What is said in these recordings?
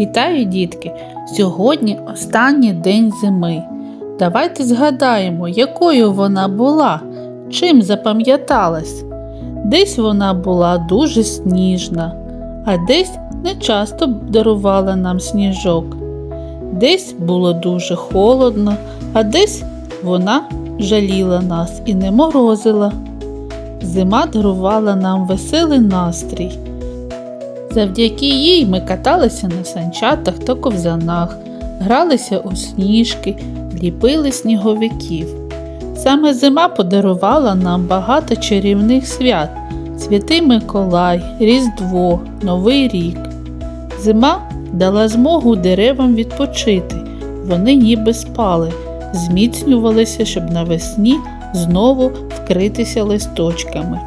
Вітаю, дітки! Сьогодні останній день зими. Давайте згадаємо, якою вона була, чим запам'яталась. Десь вона була дуже сніжна, а десь не часто дарувала нам сніжок. Десь було дуже холодно, а десь вона жаліла нас і не морозила. Зима дарувала нам веселий настрій. Завдяки їй ми каталися на санчатах та ковзанах, гралися у сніжки, ліпили сніговиків. Саме зима подарувала нам багато чарівних свят Святий Миколай, Різдво, Новий рік. Зима дала змогу деревам відпочити. Вони ніби спали, зміцнювалися, щоб навесні знову вкритися листочками.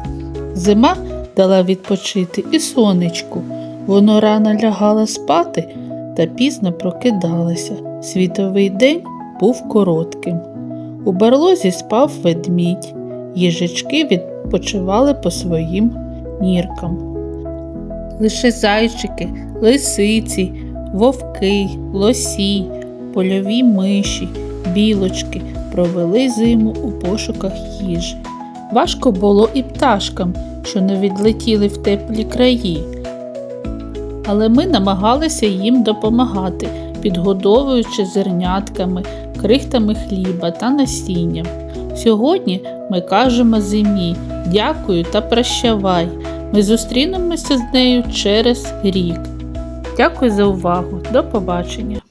Зима дала відпочити і сонечку. Воно рано лягало спати та пізно прокидалося. Світовий день був коротким. У барлозі спав ведмідь, їжачки відпочивали по своїм ніркам. Лише зайчики, лисиці, вовки, лосі, польові миші, білочки провели зиму у пошуках їжі. Важко було і пташкам, що не відлетіли в теплі краї. Але ми намагалися їм допомагати, підгодовуючи зернятками, крихтами хліба та насінням. Сьогодні ми кажемо зимі дякую та прощавай. Ми зустрінемося з нею через рік. Дякую за увагу. До побачення!